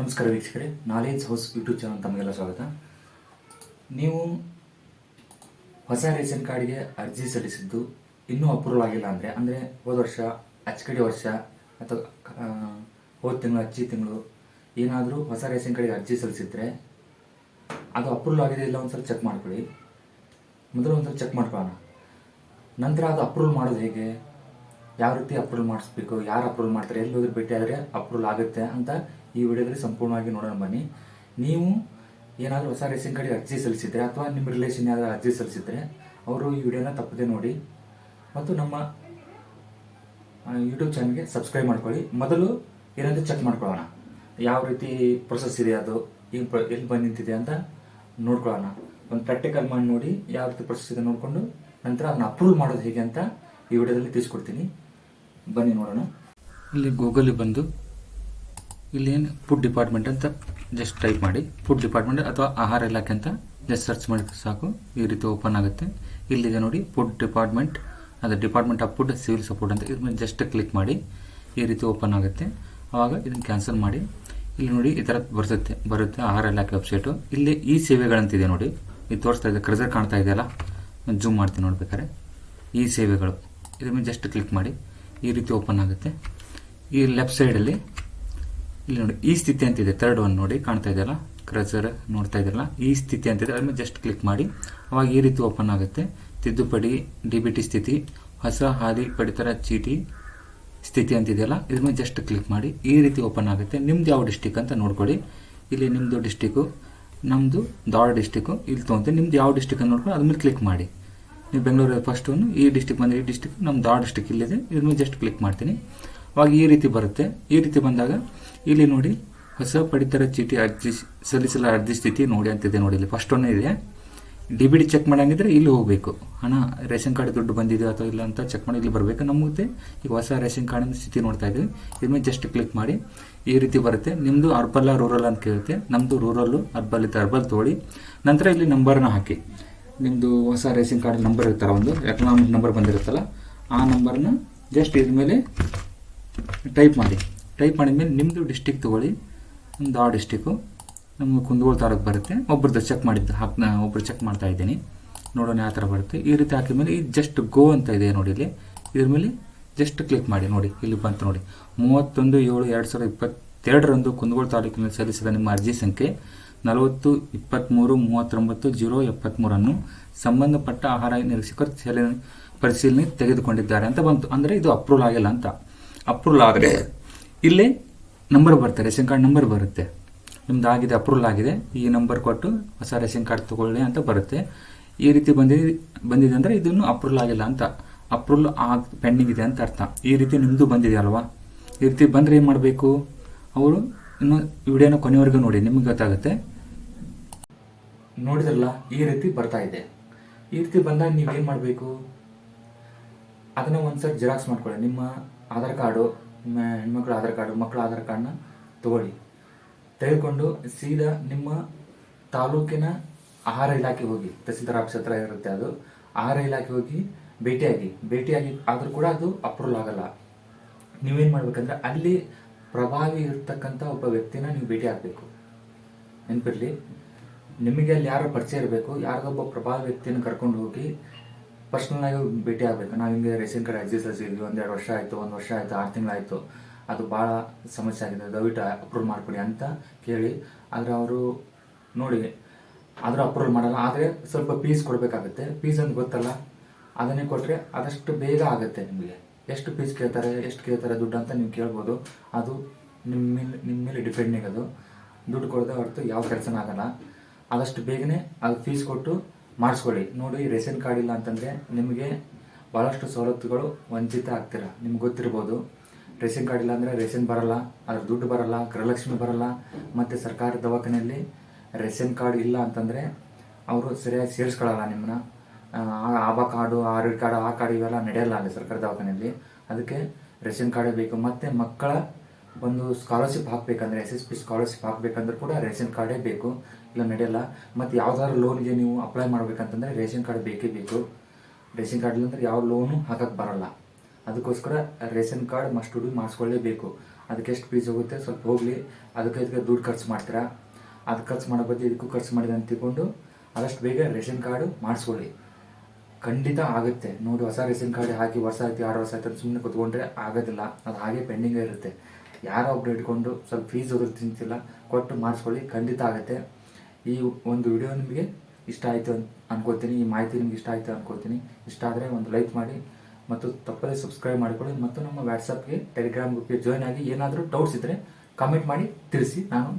ನಮಸ್ಕಾರ ವೀಕ್ಷಕರೇ, knowledge house YouTube channel ತಮಗೆಲ್ಲ ಸ್ವಾಗತ. ನೀವು ಹೊಸ ರೇಷನ್ ಕಾರ್ಡ್ಗೆ ಅರ್ಜಿ ಸಲ್ಲಿಸಿದ್ದು ಇನ್ನೂ ಅಪ್ರೂವಲ್ ಆಗಿಲ್ಲ ಅಂದರೆ ಅಂದರೆ ಹೋದ ವರ್ಷ, ಅಚ್ಚಕಡಿ ವರ್ಷ, ಅಥವಾ ಹೋದ ತಿಂಗಳು, ಅಚ್ಚಿ ತಿಂಗಳು, ಏನಾದರೂ ಹೊಸ ರೇಷನ್ ಕಾರ್ಡ್ಗೆ ಅರ್ಜಿ ಸಲ್ಲಿಸಿದ್ರೆ ಅದು ಅಪ್ರೂವಲ್ ಆಗಿದೆ ಇಲ್ಲ ಒಂದ್ಸಲ ಚೆಕ್ ಮಾಡ್ಕೊಳ್ಳಿ. ಮೊದಲು ಒಂದ್ಸಲ ಚೆಕ್ ಮಾಡ್ಕೊಳ್ಳೋಣ. ನಂತರ ಅದು ಅಪ್ರೂವಲ್ ಮಾಡೋದು ಹೇಗೆ? ಯಾವ ರೀತಿ ಅಪ್ರೂವಲ್ ಮಾಡಿಸ್ಬೇಕು? ಯಾರು ಅಪ್ರೂವಲ್ ಮಾಡ್ತಾರೆ? ಎಲ್ಲಿ ಹೋದ್ರೆ ಭೇಟಿ ಆದರೆ ಅಪ್ರೂವಲ್ ಆಗುತ್ತೆ ಅಂತ ಈ ವಿಡಿಯೋದಲ್ಲಿ ಸಂಪೂರ್ಣವಾಗಿ ನೋಡೋಣ ಬನ್ನಿ. ನೀವು ಏನಾದರೂ ಹೊಸ ರೇಷನ್ ಕಾರ್ಡಿಗೆ ಅರ್ಜಿ ಸಲ್ಲಿಸಿದ್ರೆ ಅಥವಾ ನಿಮ್ಮ ರಿಲೇಷನ್ ಯಾವ್ದಾದ್ರು ಅರ್ಜಿ ಸಲ್ಲಿಸಿದ್ರೆ ಅವರು ಈ ವಿಡಿಯೋನ ತಪ್ಪದೆ ನೋಡಿ ಮತ್ತು ನಮ್ಮ ಯೂಟ್ಯೂಬ್ ಚಾನಲ್ಗೆ ಸಬ್ಸ್ಕ್ರೈಬ್ ಮಾಡ್ಕೊಳ್ಳಿ. ಮೊದಲು ಏನಂತ ಚೆಕ್ ಮಾಡ್ಕೊಳ್ಳೋಣ. ಯಾವ ರೀತಿ ಪ್ರೊಸೆಸ್ ಇದೆ ಅದು, ಏನು ಪ್ರ ಎಲ್ಲಿ ಬಂದು ನಿಂತಿದೆ ಅಂತ ನೋಡ್ಕೊಳ್ಳೋಣ. ಒಂದು ಪ್ರಾಕ್ಟಿಕಲ್ ಮಾಡಿ ನೋಡಿ ಯಾವ ರೀತಿ ಪ್ರೊಸೆಸ್ ಇದೆ ನೋಡಿಕೊಂಡು ನಂತರ ಅದನ್ನ ಅಪ್ರೂವ್ ಮಾಡೋದು ಹೇಗೆ ಅಂತ ಈ ವಿಡಿಯೋದಲ್ಲಿ ತಿಳಿಸ್ಕೊಡ್ತೀನಿ. ಬನ್ನಿ ನೋಡೋಣ. ಇಲ್ಲಿ ಗೂಗಲಿಗೆ ಬಂದು ಇಲ್ಲಿ ಏನು ಫುಡ್ ಡಿಪಾರ್ಟ್ಮೆಂಟ್ ಅಂತ ಜಸ್ಟ್ ಟೈಪ್ ಮಾಡಿ. ಫುಡ್ ಡಿಪಾರ್ಟ್ಮೆಂಟ್ ಅಥವಾ ಆಹಾರ ಇಲಾಖೆ ಅಂತ ಜಸ್ಟ್ ಸರ್ಚ್ ಮಾಡಿದ್ರೆ ಸಾಕು. ಈ ರೀತಿ ಓಪನ್ ಆಗುತ್ತೆ. ಇಲ್ಲಿದೆ ನೋಡಿ ಫುಡ್ ಡಿಪಾರ್ಟ್ಮೆಂಟ್ ಅದು department of food civil support ಅಂತ ಇದನ್ನ ಜಸ್ಟ್ ಕ್ಲಿಕ್ ಮಾಡಿ. ಈ ರೀತಿ ಓಪನ್ ಆಗುತ್ತೆ. ಆವಾಗ ಇದನ್ನು ಕ್ಯಾನ್ಸಲ್ ಮಾಡಿ. ಇಲ್ಲಿ ನೋಡಿ ಈ ಥರ ಬರ್ತೈತೆ, ಬರುತ್ತೆ ಆಹಾರ ಇಲಾಖೆ ವೆಬ್ಸೈಟು ಇಲ್ಲಿ ಈ ಸೇವೆಗಳಂತಿದೆ ನೋಡಿ. ಇದು ತೋರಿಸ್ತಾ ಇದೆ ಕ್ರಜರ್ ಕಾಣ್ತಾ ಇದೆಯಲ್ಲ ಜೂಮ್ ಮಾಡ್ತೀನಿ ನೋಡ್ಬೇಕಾದ್ರೆ. ಈ ಸೇವೆಗಳು. ಇದನ್ನ ಜಸ್ಟ್ ಕ್ಲಿಕ್ ಮಾಡಿ. ಈ ರೀತಿ ಓಪನ್ ಆಗುತ್ತೆ. ಈ ಲೆಫ್ಟ್ ಸೈಡಲ್ಲಿ ಇಲ್ಲಿ ನೋಡಿ, ಈ ಸ್ಥಿತಿ ಅಂತಿದೆ. ಥರ್ಡ್ ಒನ್ ನೋಡಿ, ಕಾಣ್ತಾ ಇದೆಯಲ್ಲ? ಕ್ರಜರ್ ನೋಡ್ತಾ ಇದೆಯಲ್ಲ? ಈ ಸ್ಥಿತಿ ಅಂತಿದೆ. ಮೇಲೆ ಜಸ್ಟ್ ಕ್ಲಿಕ್ ಮಾಡಿ. ಅವಾಗ ಈ ರೀತಿ ಓಪನ್ ಆಗುತ್ತೆ. ತಿದ್ದುಪಡಿ ಡಿ ಬಿ ಟಿ ಸ್ಥಿತಿ, ಹೊಸ ಹಾದಿ, ಪಡಿತರ, ಚೀಟಿ ಸ್ಥಿತಿ ಅಂತಿದೆಯಲ್ಲ? ಇದ್ರ ಮೇಲೆ ಜಸ್ಟ್ ಕ್ಲಿಕ್ ಮಾಡಿ. ಈ ರೀತಿ ಓಪನ್ ಆಗುತ್ತೆ. ನಿಮ್ದು ಯಾವ ಡಿಸ್ಟಿಕ್ ಅಂತ ನೋಡ್ಕೊಳ್ಳಿ. ಇಲ್ಲಿ ನಿಮ್ಮದು ಡಿಸ್ಟಿಕ್ಕು ನಮ್ಮದು ಧಾರವಾಡ ಡಿಸ್ಟಿಕ್ಕು ಇಲ್ಲಿ ತೊಗೊಂತೆ ನಿಮ್ದು ಯಾವ ಡಿಸ್ಟಿಕ್ ಅಂತ ನೋಡ್ಕೊಂಡು ಅದ್ರ ಮೇಲೆ ಕ್ಲಿಕ್ ಮಾಡಿ. ನೀವು ಬೆಂಗಳೂರು ಫಸ್ಟ್ ಈ ಡಿಸ್ಟಿಕ್ ಬಂದರೆ ಈ ಡಿಸ್ಟಿಕ್ ನಮ್ಮ ಧಾರವಾಡ ಡಿಸ್ಟಿಕ್ ಇಲ್ಲಿದೆ. ಇದ್ರ ಮೇಲೆ ಜಸ್ಟ್ ಕ್ಲಿಕ್ ಮಾಡ್ತೀನಿ. ಅವಾಗ ಈ ರೀತಿ ಬರುತ್ತೆ. ಈ ರೀತಿ ಬಂದಾಗ ಇಲ್ಲಿ ನೋಡಿ ಹೊಸ ಪಡಿತರ ಚೀಟಿ ಅರ್ಜಿ ಸಲ್ಲಿಸಲು ಅರ್ಜಿ ಸ್ಥಿತಿ ನೋಡಿ ಅಂತಿದೆ ನೋಡಿ ಇಲ್ಲಿ. ಫಸ್ಟ್ ಒನ್ ಇದೆ. ಡಿಬಿಡಿ ಚೆಕ್ ಮಾಡಂಗಿದ್ರೆ ಇಲ್ಲಿ ಹೋಗಬೇಕು. ಹಣ, ರೇಷನ್ ಕಾರ್ಡ್ ದುಡ್ಡು ಬಂದಿದೆ ಅಥವಾ ಇಲ್ಲ ಅಂತ ಚೆಕ್ ಮಾಡಿ ಇಲ್ಲಿ ಬರಬೇಕು. ನಮಗೆ ಈಗ ಹೊಸ ರೇಷನ್ ಕಾರ್ಡಿನ ಸ್ಥಿತಿ ನೋಡ್ತಾ ಇದ್ವಿ ಇದ್ರ ಮೇಲೆ ಜಸ್ಟ್ ಕ್ಲಿಕ್ ಮಾಡಿ. ಈ ರೀತಿ ಬರುತ್ತೆ. ನಿಮ್ಮದು ಅರ್ಬಲ್ಲ ರೂರಲ್ ಅಂತ ಕೇಳುತ್ತೆ. ನಮ್ಮದು ರೂರಲ್ಲು ಅರ್ಬಲ್ ಇತ್ತು ಅರ್ಬಲ್ ತೊಗೊಳ್ಳಿ ನಂತರ ಇಲ್ಲಿ ನಂಬರ್ನ ಹಾಕಿ. ನಿಮ್ಮದು ಹೊಸ ರೇಷನ್ ಕಾರ್ಡ್ ನಂಬರ್ ಇರ್ತಾರ ಒಂದು. ಎಕನಾಮಿಕ್ ನಂಬರ್ ಬಂದಿರುತ್ತಲ್ಲ. ಆ ನಂಬರ್ನ ಜಸ್ಟ್ ಇದ್ರ ಮೇಲೆ ಟೈಪ್ ಮಾಡಿ. ಟೈಪ್ ಮಾಡಿದ್ಮೇಲೆ ನಿಮ್ಮದು ಡಿಸ್ಟಿಕ್ ತೊಗೊಳ್ಳಿ. ನಮ್ಮದು ಆ ಡಿಸ್ಟಿಕ್ಕು ನಮ್ಮ ಕುಂದಗೋಳ ತಾಲೂಕು ಬರುತ್ತೆ. ಒಬ್ರದ್ದು ಚೆಕ್ ಮಾಡಿದ್ದು ಹಾಕ್ ಒಬ್ರು ಚೆಕ್ ಮಾಡ್ತಾ ಇದ್ದೀನಿ. ನೋಡೋಣ ಯಾವ ಥರ ಬರುತ್ತೆ. ಈ ರೀತಿ ಹಾಕಿದ ಮೇಲೆ ಈ ಜಸ್ಟ್ ಗೋ ಅಂತ ಇದೆ ನೋಡಿ ಇಲ್ಲಿ. ಇದ್ರ ಮೇಲೆ ಜಸ್ಟ್ ಕ್ಲಿಕ್ ಮಾಡಿ, ನೋಡಿ. ಇಲ್ಲಿ ಬಂತು ನೋಡಿ. ಮೂವತ್ತೊಂದು, ಏಳು, ಎರಡು ಸಾವಿರದ ಇಪ್ಪತ್ತೆರಡರಂದು ಕುಂದಗೋಳ ತಾಲೂಕಿನಲ್ಲಿ ಸಲ್ಲಿಸಿದ ನಿಮ್ಮ ಅರ್ಜಿ ಸಂಖ್ಯೆ ನಲವತ್ತು ಇಪ್ಪತ್ತ್ಮೂರು ಮೂವತ್ತೊಂಬತ್ತು, ಜೀರೋ ಎಪ್ಪತ್ತ್ಮೂರನ್ನು ಸಂಬಂಧಪಟ್ಟ ಆಹಾರ ನಿರೀಕ್ಷಕರು ಪರಿಶೀಲನೆ ತೆಗೆದುಕೊಂಡಿದ್ದಾರೆ ಅಂತ ಬಂತು. ಅಂದರೆ ಇದು ಅಪ್ರೂವಲ್ ಆಗಿಲ್ಲ ಅಂತ. ಅಪ್ರೂವಲ್ ಆದರೆ ಇಲ್ಲಿ ನಂಬರ್ ಬರ್ತಾರೆ ರೇಷನ್ ಕಾರ್ಡ್ ನಂಬರ್ ಬರುತ್ತೆ. ನಿಮ್ದು ಆಗಿದೆ, ಅಪ್ರೂವಲ್ ಆಗಿದೆ, ಈ ನಂಬರ್ ಕೊಟ್ಟು ಹೊಸ ರೇಷನ್ ಕಾರ್ಡ್ ತಗೊಳ್ಳಿ ಅಂತ ಬರುತ್ತೆ. ಈ ರೀತಿ ಬಂದಿದೆ ಬಂದಿದೆ ಅಂದರೆ ಇದನ್ನು ಅಪ್ರೂವಲ್ ಆಗಿಲ್ಲ ಅಂತ. ಅಪ್ರೂವಲ್ ಆಗ, ಪೆಂಡಿಂಗ್ ಇದೆ ಅಂತ ಅರ್ಥ. ಈ ರೀತಿ ನಿಮ್ಮದು ಬಂದಿದೆ ಅಲ್ವಾ? ಈ ರೀತಿ ಬಂದರೆ ಏನು ಮಾಡಬೇಕು? ಅವರು ಇನ್ನು ವಿಡಿಯೋನ ಕೊನೆವರೆಗೂ ನೋಡಿ, ನಿಮ್ಗೆ ಗೊತ್ತಾಗುತ್ತೆ. ನೋಡಿದ್ರಲ್ಲ, ಈ ರೀತಿ ಬರ್ತಾ ಇದೆ. ಈ ರೀತಿ ಬಂದಾಗ ನೀವೇನು ಮಾಡಬೇಕು? ಅದನ್ನ ಒಂದ್ಸರಿ ಜೆರಾಕ್ಸ್ ಮಾಡ್ಕೊಳ್ಳಿ. ನಿಮ್ಮ ಆಧಾರ್ ಕಾರ್ಡು ಹೆಣ್ಮಕ್ಳ ಆಧಾರ್ ಕಾರ್ಡು ಮಕ್ಕಳ ಆಧಾರ್ ಕಾರ್ಡ್ನ ತಗೊಳ್ಳಿ. ತೆಗೆದುಕೊಂಡು ಸೀದಾ ನಿಮ್ಮ ತಾಲೂಕಿನ ಆಹಾರ ಇಲಾಖೆ ಹೋಗಿ, ತಹಸೀಲ್ದಾರ್ ಆಫೀಸ್ ಹತ್ರ ಇರುತ್ತೆ ಅದು, ಆಹಾರ ಇಲಾಖೆ ಹೋಗಿ ಭೇಟಿಯಾಗಿ ಭೇಟಿಯಾಗಿ ಆದರೂ ಕೂಡ ಅದು ಅಪ್ರೂವಲ್ ಆಗಲ್ಲ. ನೀವೇನು ಮಾಡ್ಬೇಕಂದ್ರೆ ಅಲ್ಲಿ ಪ್ರಭಾವಿ ಇರ್ತಕ್ಕಂಥ ಒಬ್ಬ ವ್ಯಕ್ತಿನ ನೀವು ಭೇಟಿ ಆಗಬೇಕು. ನೆನಪಿರಲಿ, ನಿಮಗೆ ಅಲ್ಲಿ ಯಾರು ಪರಿಚಯ ಇರಬೇಕು ಯಾರದೊಬ್ಬ ಪ್ರಭಾವಿ ವ್ಯಕ್ತಿಯನ್ನು ಕರ್ಕೊಂಡು ಹೋಗಿ ಪರ್ಸ್ನಲ್ ಆಗಿ ಭೇಟಿ ಆಗಬೇಕು. ನಾವು ಹಿಂಗೆ ರೇಷನ್ ಕಾರ್ಡ್ ಅರ್ಜಿ ಸಲ್ಲಿಸಿದ್ವಿ ಒಂದೆರಡು ವರ್ಷ ಆಯಿತು, ಒಂದು ವರ್ಷ ಆಯಿತು, ಆರು ತಿಂಗಳಾಯಿತು. ಅದು ಭಾಳ ಸಮಸ್ಯೆ ಆಗಿದೆ. ದಯವಿಟ್ಟು ಅಪ್ರೂವ್ ಮಾಡಿಕೊಡಿ ಅಂತ ಕೇಳಿ, ಆದರೆ ಅವರು ನೋಡಿ, ಆದರೂ ಅಪ್ರೂವ್ ಮಾಡಲ್ಲ. ಆದರೆ ಸ್ವಲ್ಪ ಫೀಸ್ ಕೊಡಬೇಕಾಗುತ್ತೆ. ಫೀಸ್ ಅಂತ ಗೊತ್ತಲ್ಲ. ಅದನ್ನೇ ಕೊಟ್ಟರೆ ಆದಷ್ಟು ಬೇಗ ಆಗುತ್ತೆ ನಿಮಗೆ. ಎಷ್ಟು ಫೀಸ್ ಕೇಳ್ತಾರೆ, ಎಷ್ಟು ಕೇಳ್ತಾರೆ ದುಡ್ಡು ಅಂತ ನೀವು ಕೇಳ್ಬೋದು. ಅದು ನಿಮ್ಮ ಮೇಲೆ ನಿಮ್ಮ ಮೇಲೆ ಡಿಪೆಂಡಿಂಗ್ ಅದು. ದುಡ್ಡು ಕೊಡದೆ ಹೊರತು ಯಾವ ಕೆಲಸನ ಆಗಲ್ಲ. ಆದಷ್ಟು ಬೇಗನೆ ಅದು ಫೀಸ್ ಕೊಟ್ಟು ಮಾಡಿಸ್ಕೊಳ್ಳಿ. ನೋಡಿ, ರೇಷನ್ ಕಾರ್ಡ್ ಇಲ್ಲ ಅಂತಂದರೆ ನಿಮಗೆ ಭಾಳಷ್ಟು ಸವಲತ್ತುಗಳು ವಂಚಿತ ಆಗ್ತೀರ? ನಿಮ್ಗೆ ಗೊತ್ತಿರ್ಬೋದು. ರೇಷನ್ ಕಾರ್ಡ್ ಇಲ್ಲ ಅಂದರೆ ರೇಷನ್ ಬರಲ್ಲ ಅದ್ರ ದುಡ್ಡು ಬರಲ್ಲ, ಗೃಹಲಕ್ಷ್ಮಿ ಬರಲ್ಲ, ಮತ್ತು ಸರ್ಕಾರಿ ದವಾಖಾನೆಯಲ್ಲಿ ರೇಷನ್ ಕಾರ್ಡ್ ಇಲ್ಲ ಅಂತಂದರೆ ಅವರು ಸರಿಯಾಗಿ ಸೇರಿಸ್ಕೊಳ್ಳಲ್ಲ ನಿಮ್ಮನ್ನ ಆ ಆಭಾ ಕಾರ್ಡು ಆರೋಗ್ಯ ಕಾರ್ಡು, ಆ ಕಾರ್ಡ್ ಇವೆಲ್ಲ ನಡೆಯಲ್ಲ ಅಲ್ಲಿ ಸರ್ಕಾರಿ ದವಾಖಾನೆಯಲ್ಲಿ. ಅದಕ್ಕೆ ರೇಷನ್ ಕಾರ್ಡೇ ಬೇಕು. ಮತ್ತು ಮಕ್ಕಳ ಒಂದು ಸ್ಕಾಲರ್ಶಿಪ್ ಹಾಕಬೇಕಂದ್ರೆ ಎಸ್ ಎಸ್ ಪಿ ಸ್ಕಾಲರ್ಶಿಪ್ ಹಾಕಬೇಕಂದ್ರೆ ಕೂಡ ರೇಷನ್ ಕಾರ್ಡೇ ಬೇಕು. ಇಲ್ಲ, ನಡೆಯಲ್ಲ. ಮತ್ತು ಯಾವ್ದಾದ್ರು ಲೋನ್ಗೆ ನೀವು ಅಪ್ಲೈ ಮಾಡಬೇಕಂತಂದ್ರೆ ರೇಷನ್ ಕಾರ್ಡ್ ಬೇಕೇ ಬೇಕು. ರೇಷನ್ ಕಾರ್ಡ್ ಇಲ್ಲಾಂದ್ರೆ ಯಾವ ಲೋನು ಹಾಕಕ್ಕೆ ಬರಲ್ಲ. ಅದಕ್ಕೋಸ್ಕರ ರೇಷನ್ ಕಾರ್ಡ್ ಮಸ್ಟ್ ಡು ಮಾಡಿಸ್ಕೊಳ್ಳೇಬೇಕು. ಅದಕ್ಕೆ ಎಷ್ಟು ಫೀಸ್ ಹೋಗುತ್ತೆ? ಸ್ವಲ್ಪ ಹೋಗಲಿ. ಅದಕ್ಕೆ ಇದಕ್ಕೆ ದುಡ್ಡು ಖರ್ಚು ಮಾಡ್ತೀರಾ? ಅದು ಖರ್ಚು ಮಾಡೋ ಬದಲು ಇದಕ್ಕೂ ಖರ್ಚು ಮಾಡಿದೆ ಅಂತ ತಿಳ್ಕೊಂಡು ಆದಷ್ಟು ಬೇಗ ರೇಷನ್ ಕಾರ್ಡು ಮಾಡಿಸ್ಕೊಳ್ಳಿ. ಖಂಡಿತ ಆಗುತ್ತೆ. ನೋಡಿ, ಹೊಸ ರೇಷನ್ ಕಾರ್ಡ್ ಹಾಕಿ ವರ್ಷ ಆಯ್ತು ಎರಡು ವರ್ಷ ಆಯ್ತು ಅಂತ ಸುಮ್ಮನೆ ಕುತ್ಕೊಂಡ್ರೆ ಆಗೋದಿಲ್ಲ. ಅದು ಹಾಗೆ ಪೆಂಡಿಂಗೇ ಇರುತ್ತೆ. ಯಾರೋ ಒಬ್ರು ಇಟ್ಕೊಂಡು ಸ್ವಲ್ಪ ಫೀಸ್ ಹೋಗೋದು ತಿಂತಿಲ್ಲ, ಕೊಟ್ಟು ಮಾಡಿಸ್ಕೊಳ್ಳಿ, ಖಂಡಿತ ಆಗುತ್ತೆ. ಈ ಒಂದು ವಿಡಿಯೋ ನಿಮಗೆ ಇಷ್ಟ ಆಯಿತು ಅಂತ ಅನ್ಕೋತೀನಿ. ಈ ಮಾಹಿತಿ ನಿಮ್ಗೆ ಇಷ್ಟ ಆಯಿತು ಅನ್ಕೋತೀನಿ. ಇಷ್ಟ ಆದರೆ ಒಂದು ಲೈಕ್ ಮಾಡಿ ಮತ್ತು ತಪ್ಪದೇ ಸಬ್ಸ್ಕ್ರೈಬ್ ಮಾಡಿಕೊಳ್ಳಿ. ಮತ್ತು ನಮ್ಮ ವಾಟ್ಸಪ್ಗೆ ಟೆಲಿಗ್ರಾಮ್ ಗ್ರೂಪ್ಗೆ ಜಾಯ್ನ್ ಆಗಿ ಏನಾದರೂ ಡೌಟ್ಸ್ ಇದ್ದರೆ ಕಮೆಂಟ್ ಮಾಡಿ ತಿಳಿಸಿ. ನಾನು